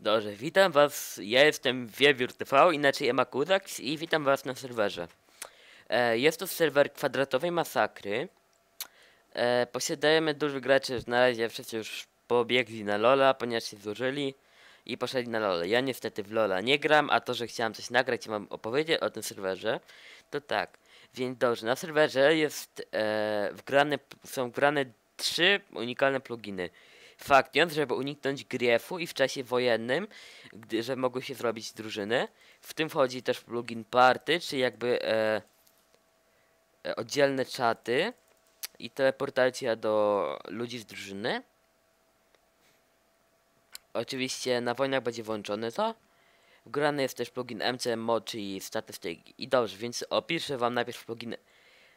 Dobrze, witam was, ja jestem Wiewiór TV, inaczej Emakurax i witam was na serwerze. E, jest to serwer kwadratowej masakry. E, posiadajemy dużych graczy, na razie wszyscy już pobiegli na Lola, ponieważ się złożyli i poszli na Lola. Ja niestety w Lola nie gram, a to, że chciałem coś nagrać i mam opowiedzieć o tym serwerze, to tak. Więc dobrze, na serwerze jest e, wgrane, są wgrane trzy unikalne pluginy. Faktem, żeby uniknąć griefu i w czasie wojennym, gdy, że mogły się zrobić drużyny. W tym wchodzi też plugin party, czy jakby e, e, oddzielne czaty i teleportacja do ludzi z drużyny. Oczywiście na wojnach będzie włączone to. Wgrany jest też plugin MCM Mod, czyli statystyki. I dobrze, więc opiszę wam najpierw plugin,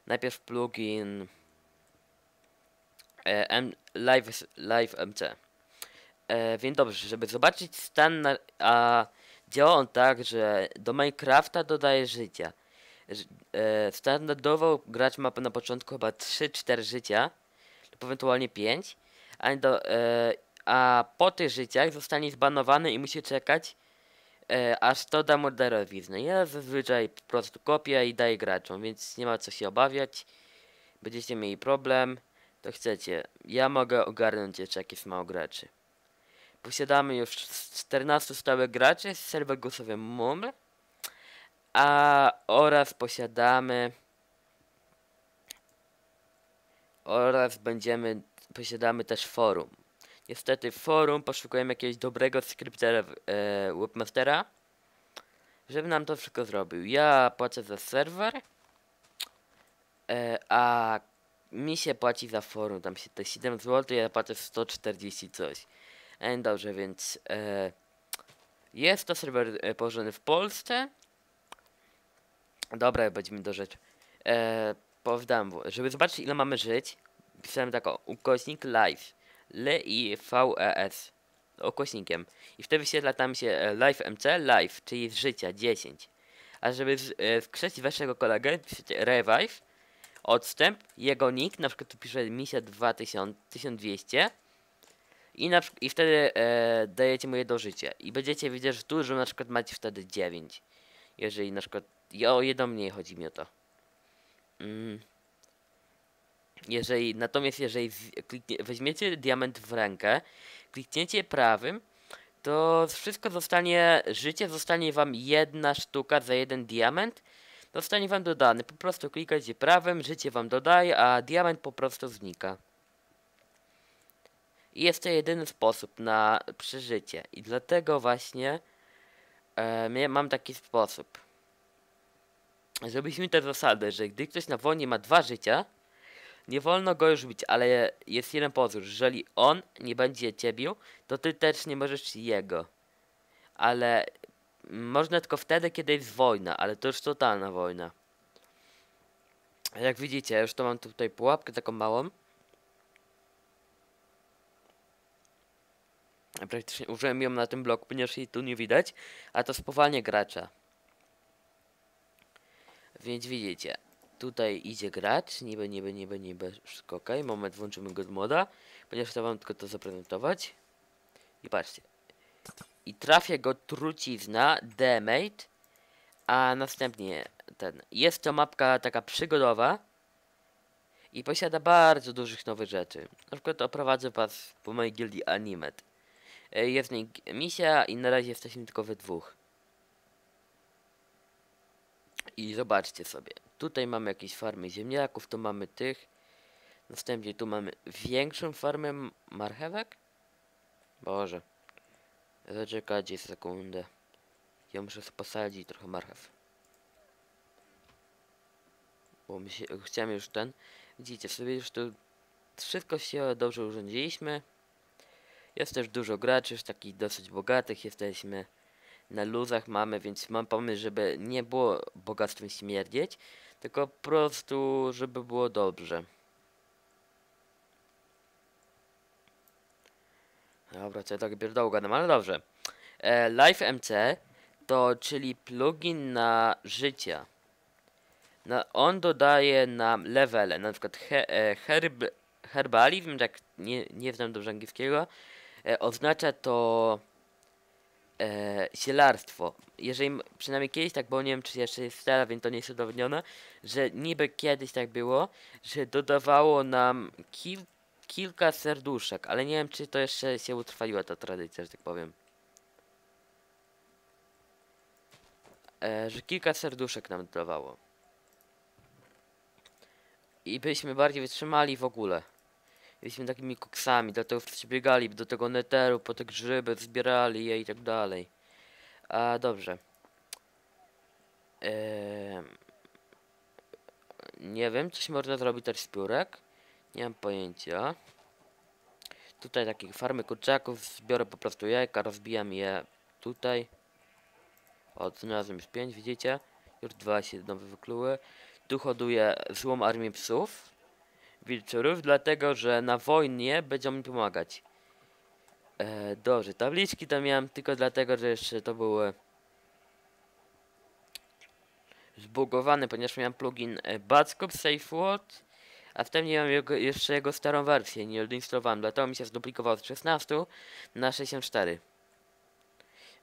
najpierw plugin M, live, live MC. E, więc dobrze, żeby zobaczyć stan, na, a działa on tak, że do Minecrafta dodaje życia. E, standardowo gracz ma na początku chyba 3-4 życia, lub ewentualnie 5, a, do, e, a po tych życiach zostanie zbanowany i musi czekać, e, aż to da mu darowiznę. Ja zazwyczaj po prostu kopię i daję graczom, więc nie ma co się obawiać. Będziecie mieli problem, to chcecie. Ja mogę ogarnąć jeszcze jak jest mało graczy. Posiadamy już 14 stałych graczy z serwer głosowy Mumble. A oraz posiadamy oraz będziemy posiadamy też forum. Niestety forum poszukujemy jakiegoś dobrego skryptera e, webmastera, żeby nam to wszystko zrobił. Ja płacę za serwer, e, a mi się płaci za forum, tam się te 7 zł, ja płacę 140 coś. E, dobrze, więc e, jest to serwer e, położony w Polsce. Dobra, będziemy do rzeczy. E, powiem, żeby zobaczyć ile mamy żyć, pisałem tak o, ukośnik live, L i V E S, ukośnikiem. I wtedy wyświetla tam się e, live MC, live, czyli z życia 10. A żeby z, e, skrzesić waszego kolegę, piszecie revive, odstęp, jego nick, na przykład tu pisze misja 2000, 1200 i, na, i wtedy e, dajecie mu je do życia. I będziecie widzieć, że tu, że na przykład macie wtedy 9. Jeżeli na przykład, o jedno mniej chodzi mi o to. Mm. Jeżeli, natomiast jeżeli kliknie, weźmiecie diament w rękę, klikniecie prawym, to wszystko zostanie, życie zostanie wam jedna sztuka za jeden diament, zostanie wam dodany. Po prostu klikacie prawym, życie wam dodaje, a diament po prostu znika. I jest to jedyny sposób na przeżycie. I dlatego właśnie e, mam taki sposób. Żebyśmy te zasady, że gdy ktoś na wojnie ma dwa życia, nie wolno go już bić, ale jest jeden pozór. Jeżeli on nie będzie cię bił, to ty też nie możesz jego. Ale można tylko wtedy, kiedy jest wojna, ale to już totalna wojna. Jak widzicie, już to mam tutaj pułapkę taką małą. Praktycznie użyłem ją na tym bloku, ponieważ jej tu nie widać, a to spowalnia gracza. Więc widzicie, tutaj idzie gracz, niby, niby, niby, niby, wszystko ok. Moment, włączymy go moda, ponieważ chcę wam tylko to zaprezentować. I patrzcie. I trafia go trucizna, damage, a następnie ten. Jest to mapka taka przygodowa i posiada bardzo dużych nowych rzeczy. Na przykład oprowadzę was po mojej gildii Animet. E, Jest w niej misja i na razie jesteśmy tylko we dwóch. I zobaczcie sobie. Tutaj mamy jakieś farmy ziemniaków, tu mamy tych. Następnie tu mamy większą farmę marchewek. Boże. Zaczekajcie sekundę. Ja muszę posadzić trochę marchew. Bo my się, chciałem już ten. Widzicie sobie już tu wszystko się dobrze urządziliśmy. Jest też dużo graczy, już takich dosyć bogatych jesteśmy. Na luzach mamy, więc mam pomysł, żeby nie było bogactwem śmierdzieć, tylko po prostu, żeby było dobrze. Dobra, co ja tak pierdołu gadam, ale dobrze. E, Live MC to czyli plugin na życia. Na, on dodaje nam levele, na przykład he, e, herb, herbalizm, jak nie, nie znam dobrze angielskiego, e, oznacza to e, zielarstwo. Jeżeli, przynajmniej kiedyś tak było, nie wiem czy jeszcze jest teraz, więc to nie jest udowodnione, że niby kiedyś tak było, że dodawało nam kil, kilka serduszek, ale nie wiem czy to jeszcze się utrwaliła ta tradycja, że tak powiem. E, że kilka serduszek nam dodawało. I byliśmy bardziej wytrzymali w ogóle. Byliśmy takimi koksami, dlatego wszyscy biegali do tego neteru, po te grzyby, zbierali je i tak dalej. A dobrze. Ehm, nie wiem, coś można zrobić też z piórek. Nie mam pojęcia. Tutaj takie farmy kurczaków, zbiorę po prostu jajka, rozbijam je tutaj. O, znalazłem już 5, widzicie? Już dwa się nowe wykluły. Tu hoduję złą armię psów, wilczurów, dlatego że na wojnie będą mi pomagać. E, dobrze, tabliczki to miałem tylko dlatego, że jeszcze to były zbugowane, ponieważ miałem plugin e, Batscope SafeWord, a wtedy nie miałem jego, jeszcze jego starą wersję, nie odinstalowałem, dlatego mi się zduplikował z 16 na 64.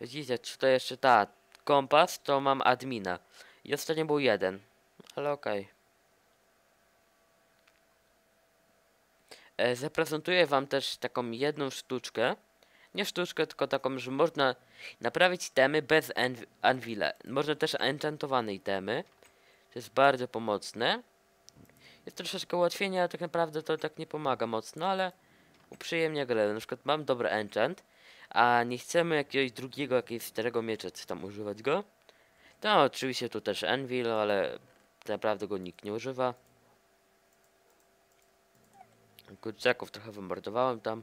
Widzicie, czy to jeszcze ta kompas, to mam admina. I ostatnio był jeden, ale okej. E, Zaprezentuję wam też taką jedną sztuczkę. Nie sztuczkę, tylko taką, że można naprawić temy bez env- anvila. Można też enchantowane itemy. To jest bardzo pomocne. Jest troszeczkę ułatwienie, ale tak naprawdę to tak nie pomaga mocno, ale uprzyjemnia grę. Na przykład mam dobry enchant, a nie chcemy jakiegoś drugiego, jakiegoś starego miecza, czy tam używać go. To oczywiście tu też Envil, ale naprawdę go nikt nie używa. Kurczaków trochę wymordowałem tam.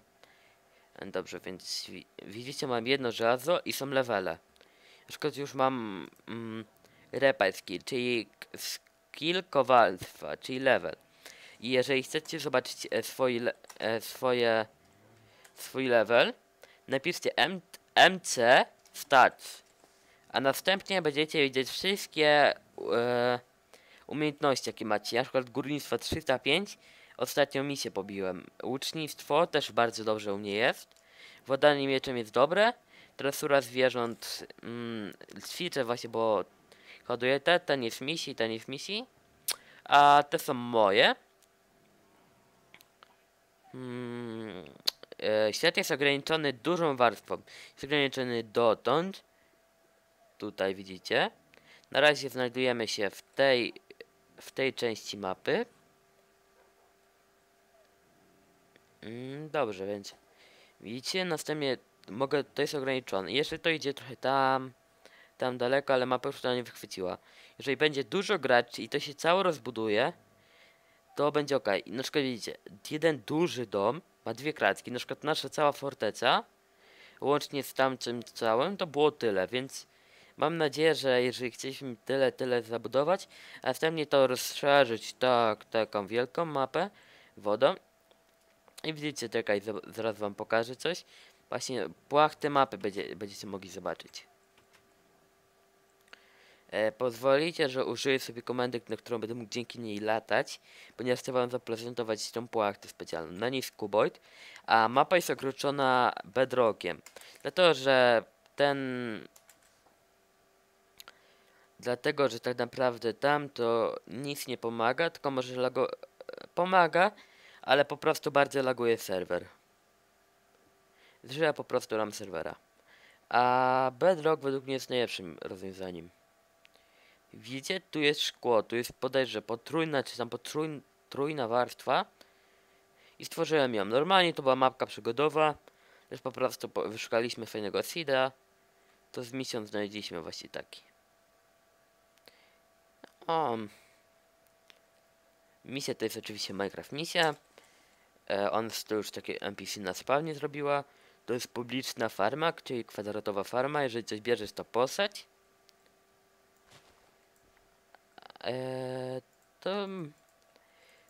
Dobrze, więc wi widzicie, mam jedno żelazo i są levele. Na przykład już mam mm, repair skill, czyli skill kowalstwa, czyli level. I jeżeli chcecie zobaczyć e, swój, le e, swoje, swój level, napiszcie M MC stats, a następnie będziecie widzieć wszystkie e, umiejętności, jakie macie. Na przykład górnictwo 305, ostatnią misję pobiłem. Łucznictwo też bardzo dobrze u mnie jest. Władanie mieczem jest dobre. Tresura zwierząt mm, ćwiczę właśnie, bo hoduję te, ten jest w misji, ten jest w misji. A te są moje. Mm, e, świat jest ograniczony dużą warstwą. Jest ograniczony dotąd. Tutaj widzicie. Na razie znajdujemy się w tej, w tej części mapy. Mm, dobrze, więc widzicie, następnie mogę, to jest ograniczone. Jeszcze to idzie trochę tam, tam daleko, ale mapa już to nie wychwyciła. Jeżeli będzie dużo graczy i to się cało rozbuduje, to będzie ok. Na przykład widzicie, jeden duży dom ma dwie kratki, na przykład nasza cała forteca, łącznie z tamtym całym, to było tyle, więc mam nadzieję, że jeżeli chcieliśmy tyle, tyle zabudować, a następnie to rozszerzyć tak, taką wielką mapę wodą, i widzicie, czekaj, za- zaraz wam pokażę coś. Właśnie płachtę mapy będzie, będziecie mogli zobaczyć. E, pozwolicie, że użyję sobie komendy, na którą będę mógł dzięki niej latać, ponieważ chcę wam zaprezentować tą płachtę specjalną. Na niej jest kuboid, a mapa jest okroczona bedrockiem. Dlatego, że ten... Dlatego, że tak naprawdę tam to nic nie pomaga, tylko może lago... pomaga, ale po prostu bardzo laguje serwer. Zżyja po prostu RAM serwera. A Bedrock według mnie jest najlepszym rozwiązaniem. Widzicie, tu jest szkło, tu jest podejrzę potrójna, czy tam potrójna trójna warstwa. I stworzyłem ją. Normalnie to była mapka przygodowa. Też po prostu po, wyszukaliśmy fajnego seeda. To z misją znaleźliśmy właśnie taki. O. Misja to jest oczywiście Minecraft misja. E, on to już takie NPC na spawnie zrobiła. To jest publiczna farma, czyli kwadratowa farma. Jeżeli coś bierzesz, to posać. E, to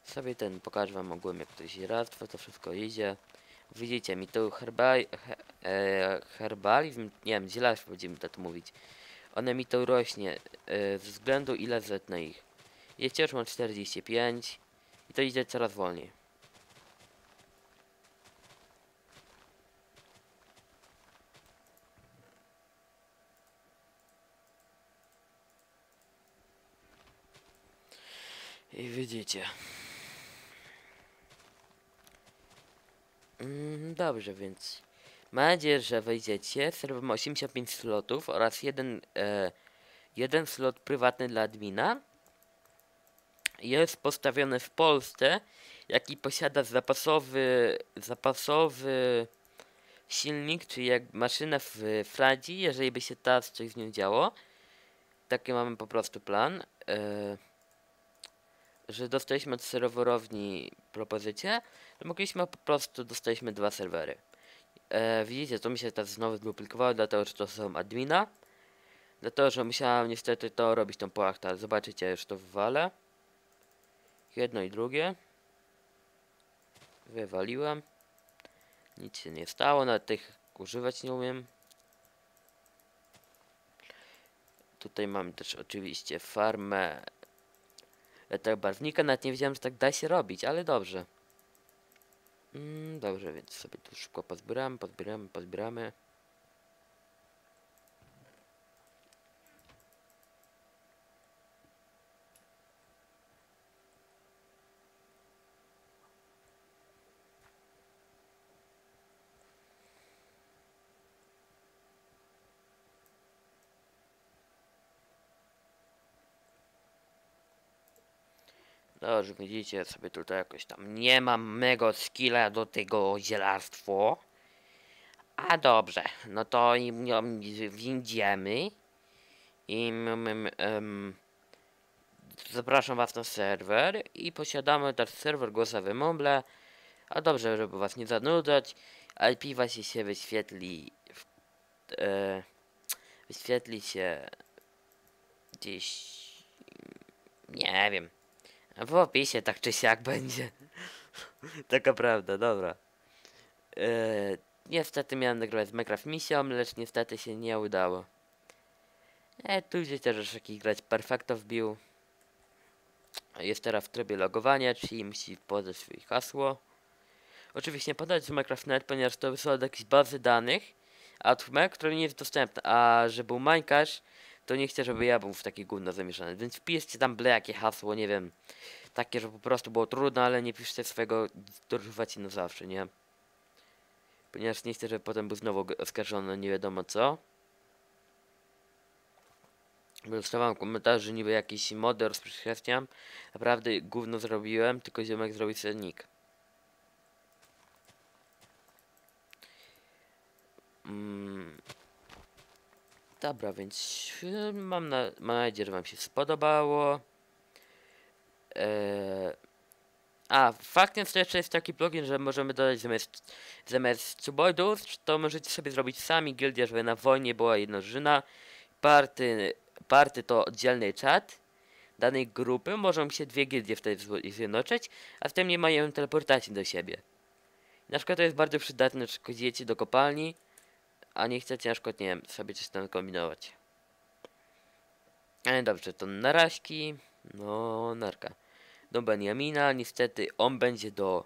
sobie ten pokażę wam ogółem jak to zieractwo, to wszystko idzie. Widzicie, mi tu herbali, he, e, herbalizm, nie wiem, zielarstwo będziemy tak mówić. One mi to rośnie e, ze względu ile zetnę ich. Ja wciąż mam 45 i to idzie coraz wolniej. I widzicie. Mm, dobrze, więc mam nadzieję, że wejdziecie. Serwer ma 85 slotów oraz jeden, e, jeden slot prywatny dla admina. Jest postawiony w Polsce, jaki posiada zapasowy, zapasowy silnik, czyli jak maszyna w Francji, jeżeli by się teraz coś z nią działo. Taki mamy po prostu plan. E, że dostaliśmy od serwerowni propozycję, to mogliśmy po prostu, dostaliśmy dwa serwery. E, widzicie, to mi się teraz znowu zduplikowało, dlatego że to są admina. Dlatego, że musiałem niestety to robić tą płachtę. Zobaczycie, już to wywalę. Jedno i drugie. Wywaliłem. Nic się nie stało, nawet tych używać nie umiem. Tutaj mamy też oczywiście farmę tego barwnika. Nawet nie wiedziałem, że tak da się robić, ale dobrze. Mm, dobrze, więc sobie tu szybko pozbieramy, pozbieramy, pozbieramy. Dobrze, widzicie sobie tutaj jakoś tam nie mam mego skilla do tego zielarstwo. A dobrze, no to im- im- windziemy. I em, zapraszam was na serwer i posiadamy też serwer głosowy Mumble. A dobrze, żeby was nie zanudzać, IP właśnie się wyświetli w, e, wyświetli się gdzieś nie wiem w opisie tak czy siak będzie. Taka prawda, dobra. Eee, niestety miałem nagrywać z Minecraft misją, lecz niestety się nie udało. E, tu też już jakiś grać perfekto wbił. Jest teraz w trybie logowania, czyli musi podać swoje hasło. Oczywiście podać z Minecraft.net, ponieważ to wysłał do jakiejś bazy danych, a która nie jest dostępna, a że był Minecraft, to nie chcę, żeby ja był w takie gówno zamieszany. Więc wpiszcie tam byle jakie hasło, nie wiem. Takie, że po prostu było trudno, ale nie piszcie swojego dożywacie na zawsze, nie? Ponieważ nie chcę, żeby potem był znowu oskarżony nie wiadomo co. Dostawałem komentarz, że niby jakiś moder z chrześcijan. Naprawdę gówno zrobiłem, tylko ziomek zrobił sobie nick. Mm. Dobra, więc mam, na, mam nadzieję, że wam się spodobało. Eee, a, faktem jeszcze jest taki plugin, że możemy dodać zamiast, zamiast subordów, to możecie sobie zrobić sami gildię, żeby na wojnie była jednożyna. Party, party to oddzielny czat danej grupy, możą się dwie gildie wtedy zjednoczyć, a w tym nie mają teleportacji do siebie. Na przykład to jest bardzo przydatne, że chodzicie do kopalni, a nie na przykład, nie wiem, sobie coś tam kombinować. Ale dobrze, to narażki, no narka. Do Benjamina, niestety on będzie do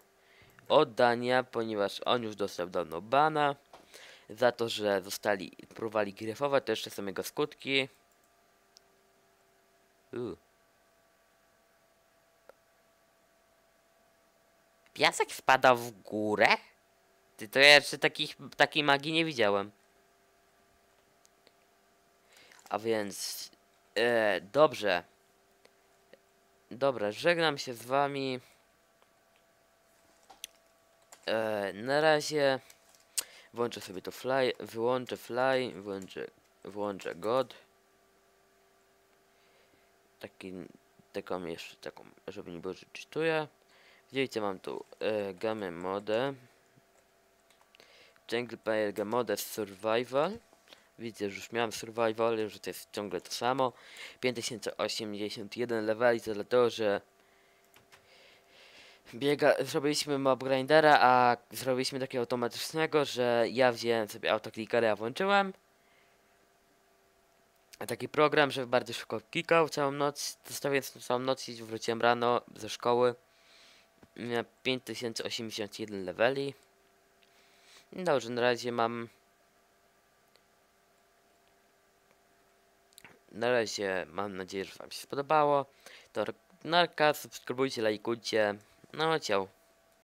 oddania, ponieważ on już dostał dawno bana. Za to, że zostali, próbowali gryfować, to jeszcze są jego skutki. Uh. Piasek spada w górę? Ty to ja jeszcze takich, takiej magii nie widziałem. A więc... E, dobrze. Dobra, żegnam się z wami. E, na razie włączę sobie to fly, wyłączę fly, wyłączę, włączę god. Taki, taką jeszcze, taką, żeby nie było, że czytuję. Widzicie, mam tu e, gamę modę. Jungle Player Game Survival. Widzę, że już miałem survival, że to jest ciągle to samo. 5081 leveli to dlatego, że biega, zrobiliśmy mob grindera, a zrobiliśmy takiego automatycznego, że ja wziąłem sobie autoklikera, włączyłem. Taki program, że bardzo szybko klikał całą noc, zostawiłem całą noc i wróciłem rano ze szkoły. Miałem 5081 leveli. Dobrze, na razie mam Na razie mam nadzieję, że Wam się spodobało. To narka, subskrybujcie, lajkujcie. No ciao.